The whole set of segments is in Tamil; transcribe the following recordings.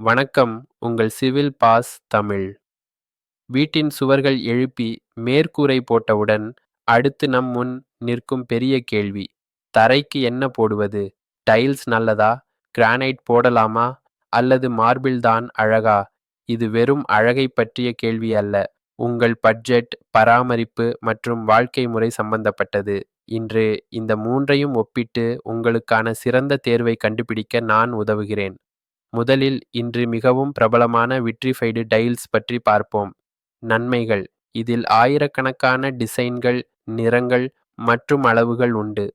வணக்கம் உங்கள் சிவில் பாஸ் தமிழ். வீட்டின் சுவர்கள் எழுப்பி மேற்கூரை போட்டவுடன் அடுத்து நம் முன் நிற்கும் பெரிய கேள்வி தரைக்கு என்ன போடுவது? டைல்ஸ் நல்லதா? கிரானைட் போடலாமா? அல்லது மார்பிள் தான் அழகா? இது வெறும் அழகை பற்றிய கேள்வி அல்ல. உங்கள் பட்ஜெட் பராமரிப்பு மற்றும் வாழ்க்கை முறை சம்பந்தப்பட்டது. இன்று இந்த மூன்றையும் ஒப்பிட்டு உங்களுக்கான சிறந்த தேர்வை கண்டுபிடிக்க நான் உதவுகிறேன். முதலில் இன்று மிகவும் பிரபலமான விட்ரிஃபைடு டைல்ஸ் பற்றி பார்ப்போம். நன்மைகள். இதில் ஆயிரக்கணக்கான டிசைன்கள் நிறங்கள் மற்றும் அளவுகள் உண்டு.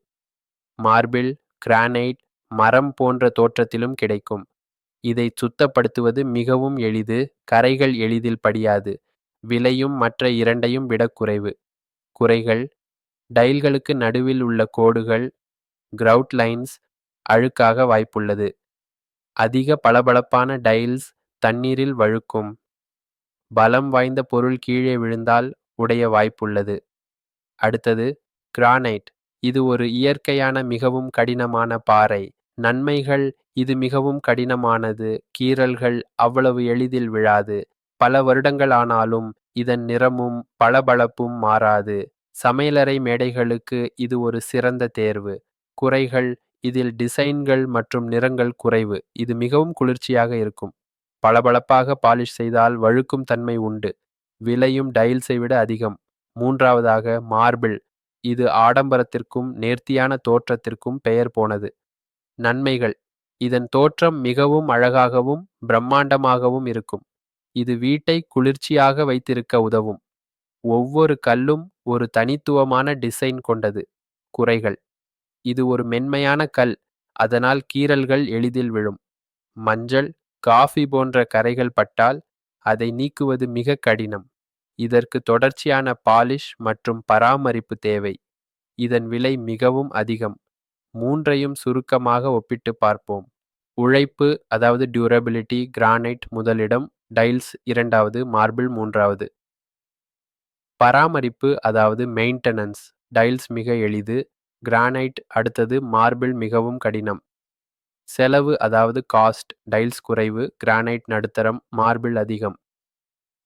மார்பிள் கிரானைட் மரம் போன்ற தோற்றத்திலும் கிடைக்கும். இதை சுத்தப்படுத்துவது மிகவும் எளிது கரைகள் எளிதில் படியாது. விலையும் மற்ற இரண்டையும் விட குறைவு. குறைகள். டைல்களுக்கு நடுவில் உள்ள கோடுகள் கிரவுட் லைன்ஸ் அழுக்காக வாய்ப்புள்ளது. அதிக பளபளப்பான டைல்ஸ் தண்ணீரில் வழுக்கும். பலம் வாய்ந்த பொருள் கீழே விழுந்தால் உடைய வாய்ப்புள்ளது. அடுத்தது கிரானைட். இது ஒரு இயற்கையான மிகவும் கடினமான பாறை. நன்மைகள் இது மிகவும் கடினமானது. கீறல்கள் அவ்வளவு எளிதில் விழாது. பல வருடங்கள் ஆனாலும் இதன் நிறமும் பளபளப்பும் மாறாது. சமையலறை மேடைகளுக்கு இது ஒரு சிறந்த தேர்வு. குறைகள் இதில் டிசைன்கள் மற்றும் நிறங்கள் குறைவு. இது மிகவும் குளிர்ச்சியாக இருக்கும். பளபளப்பாக பாலிஷ் செய்தால் வழுக்கும் தன்மை உண்டு. விலையும் டைல்ஸை விட அதிகம். மூன்றாவதாக மார்பிள். இது ஆடம்பரத்திற்கும் நேர்த்தியான தோற்றத்திற்கும் பெயர் போனது. நன்மைகள். இதன் தோற்றம் மிகவும் அழகாகவும் பிரம்மாண்டமாகவும் இருக்கும். இது வீட்டை குளிர்ச்சியாக வைத்திருக்க உதவும். ஒவ்வொரு கல்லும் ஒரு தனித்துவமான டிசைன் கொண்டது. குறைகள். இது ஒரு மென்மையான கல். அதனால் கீறல்கள் எளிதில் விழும். மஞ்சள் காஃபி போன்ற கரைகள் பட்டால் அதை நீக்குவது மிக கடினம். இதற்கு தொடர்ச்சியான பாலிஷ் மற்றும் பராமரிப்பு தேவை. இதன் விலை மிகவும் அதிகம். மூன்றையும் சுருக்கமாக ஒப்பிட்டு பார்ப்போம். உழைப்பு அதாவது டியூரபிலிட்டி கிரானைட் முதலிடம் டைல்ஸ் இரண்டாவது மார்பிள் மூன்றாவது. பராமரிப்பு அதாவது மெயின்டெனன்ஸ் டைல்ஸ் மிக எளிது. கிரானைட் அடுத்தது மார்பிள் மிகவும் கடினம். செலவு அதாவது காஸ்ட் டைல்ஸ் குறைவு கிரானைட் நடுத்தரம் மார்பிள் அதிகம்.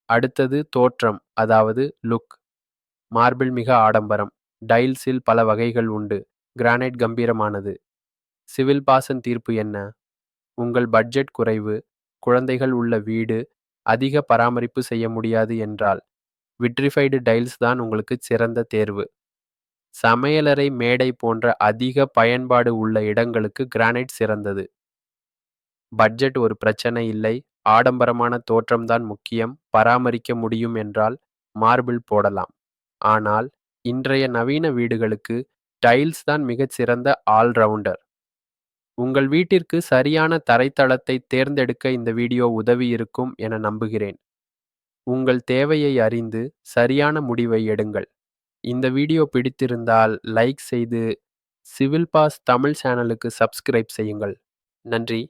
அடுத்தது தோற்றம் அதாவது லுக் மார்பிள் மிக ஆடம்பரம். டைல்ஸில் பல வகைகள் உண்டு. கிரானைட் கம்பீரமானது. சிவில் பாசன் தீர்ப்பு என்ன? உங்கள் பட்ஜெட் குறைவு குழந்தைகள் உள்ள வீடு அதிக பராமரிப்பு செய்ய முடியாது என்றால் விட்ரிஃபைடு டைல்ஸ் தான் உங்களுக்கு சிறந்த தேர்வு. சமையலறை மேடை போன்ற அதிக பயன்பாடு உள்ள இடங்களுக்கு கிரானைட் சிறந்தது. பட்ஜெட் ஒரு பிரச்சனை இல்லை. ஆடம்பரமான தோற்றம்தான் முக்கியம். பராமரிக்க முடியும் என்றால் மார்பிள் போடலாம். ஆனால் இன்றைய நவீன வீடுகளுக்கு டைல்ஸ் தான் மிகச் சிறந்த ஆல்ரவுண்டர். உங்கள் வீட்டிற்கு சரியான தரைத்தளத்தை தேர்ந்தெடுக்க இந்த வீடியோ உதவி இருக்கும் என நம்புகிறேன். உங்கள் தேவையை அறிந்து சரியான முடிவை எடுங்கள். இந்த வீடியோ பிடித்திருந்தால் லைக் செய்து சிவில் பாஸ் தமிழ் சேனலுக்கு சப்ஸ்கிரைப் செய்யுங்கள். நன்றி.